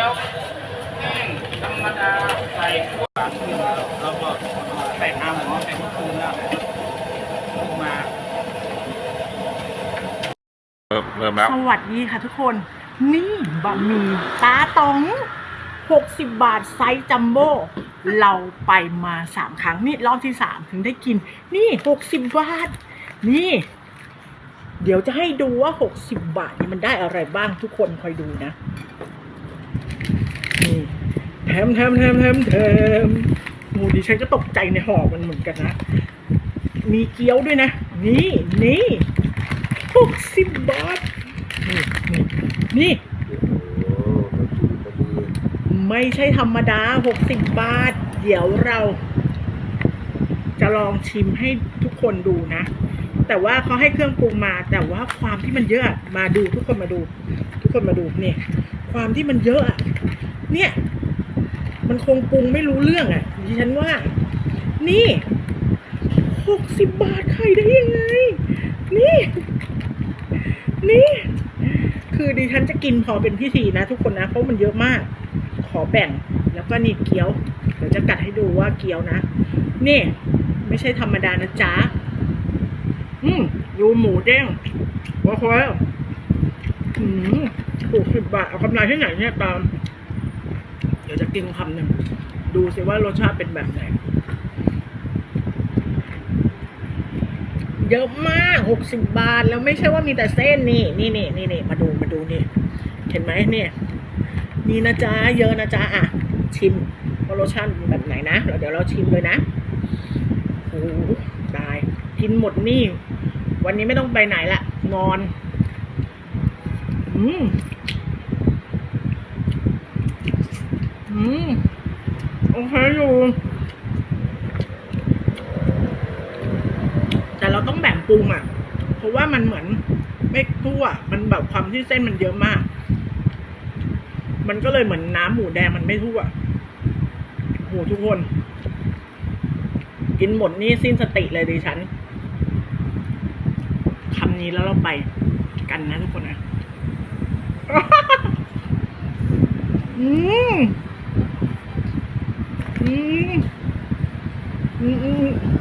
คั่วขึ้นแล้วเราก็ใส่น้ำหรือว่าใส่มะกรูดแล้วมาเริ่มเริ่มแล้ว สวัสดีค่ะทุกคน นี่บะหมี่ตาตอง60 บาทไซส์จัมโบ้เราไปมาสามครั้งนี่รอบที่สามถึงได้กิน นี่ 60 บาท นี่ เดี๋ยวจะให้ดูว่า 60 บาทนี่มันได้อะไรบ้างทุกคนคอยดูนะ มแถมแถมแถมแถมโอ้ดิฉันก็ตกใจในห่อมันเหมือนกันนะ มีเกี๊ยวด้วยนะ นี่นี่หกสิบบาท นี่นี่นี่ไม่ใช่ธรรมดาหกสิบบาท เดี๋ยวเรา จะลองชิมให้ทุกคนดูนะ แต่ว่าเขาให้เครื่องปรุงมา แต่ว่าความที่มันเยอะมาดูทุกคนมาดู ทุกคนมาดูนี่ความที่มันเยอะเนี่ย มันคงปรุงไม่รู้เรื่องอะดิฉันว่า นี่หกสิบบาทใครได้ยังไง นี่ นี่ คือดิฉันจะกินพอเป็นพิธีนะทุกคนนะ เพราะมันเยอะมาก ขอแบ่งแล้วก็นี่เกี๊ยว เดี๋ยวจะกัดให้ดูว่าเกี๊ยวนะ นี่ ไม่ใช่ธรรมดานะจ๊ะ อืมดูหมูเด้งว้าวอืมถูกสิบบาท เอากำไรที่ไหนเนี่ยตาม ดี๋ยวจะกินคำหนึ่งดูสิว่ารสชาติเป็นแบบไหน เยอะมากหกสิบบาท แล้วไม่ใช่ว่ามีแต่เส้นนี่นี่นี่นี่นี่มาดูมาดูนี่เห็นไหมเนี่ยนี่นะจ๊ะเยอะนะจ๊ะอะ ชิมว่ารสชาติเป็นแบบไหนนะเดี๋ยวเราชิมเลยนะโอ้โหตายกินหมดนี่ วันนี้ไม่ต้องไปไหนละนอน อืม อืมโอเคอยู่แต่เราต้องแบ่งปรุงอะ เพราะว่ามันเหมือนไม่ทั่ว มันแบบความที่เส้นมันเยอะมาก มันก็เลยเหมือนน้ำหมูแดงมันไม่ทั่วโหทุกคน กินหมดนี่สิ้นสติเลยดิฉันคำนี้แล้วเราไปกันนะทุกคนนะอืม อืมอืมอืม